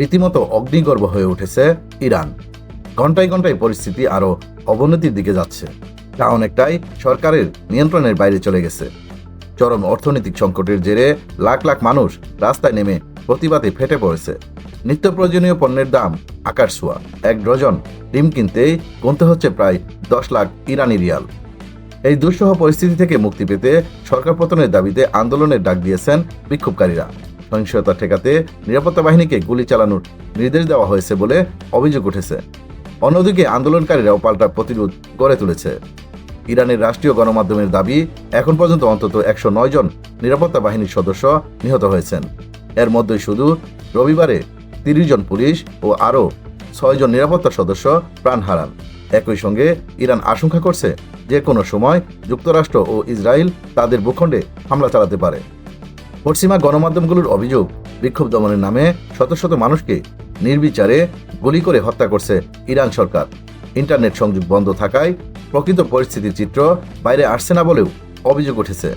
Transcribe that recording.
রীতিমতো অগ্নিগর্ভ হয়ে উঠেছে ইরান। ঘন্টায় ঘন্টায় পরিস্থিতি আরও অবনতির দিকে যাচ্ছে। তা অনেকটাই সরকারের নিয়ন্ত্রণের বাইরে চলে গেছে। চরম অর্থনৈতিক সংকটের জেরে লাখ লাখ মানুষ রাস্তায় নেমে প্রতিবাদে ফেটে পড়েছে। নিত্য প্রয়োজনীয় পণ্যের দাম আকাশ ছোঁয়া। এক ডজন ডিম কিনতেই গুনতে হচ্ছে প্রায় দশ লাখ ইরানি রিয়াল। এই দুঃসহ পরিস্থিতি থেকে মুক্তি পেতে সরকার পতনের দাবিতে আন্দোলনের ডাক দিয়েছেন বিক্ষোভকারীরা। সহিংসতা ঠেকাতে নিরাপত্তা বাহিনীকে গুলি চালানোর নির্দেশ দেওয়া হয়েছে বলে অভিযোগ উঠেছে। অন্যদিকে আন্দোলনকারীরাও পাল্টা প্রতিরোধ গড়ে তুলেছে। ইরানের রাষ্ট্রীয় গণমাধ্যমের দাবি, এখন পর্যন্ত অন্তত একশো নয় জন নিরাপত্তা বাহিনীর সদস্য নিহত হয়েছেন। এর মধ্যে শুধু রবিবারে তিরিশ জন পুলিশ ও আরও ছয়জন নিরাপত্তা সদস্য প্রাণ হারান। একই সঙ্গে ইরান আশঙ্কা করছে যে কোনো সময় যুক্তরাষ্ট্র ও ইসরায়েল তাদের ভূখণ্ডে হামলা চালাতে পারে। পশ্চিমা গণমাধ্যমগুলোর অভিযোগ, বিক্ষোভ দমনের নামে শত শত মানুষকে নির্বিচারে গুলি করে হত্যা করছে ইরান সরকার। ইন্টারনেট সংযোগ বন্ধ থাকায় প্রকৃত পরিস্থিতির চিত্র বাইরে আসছে না বলেও অভিযোগ উঠেছে।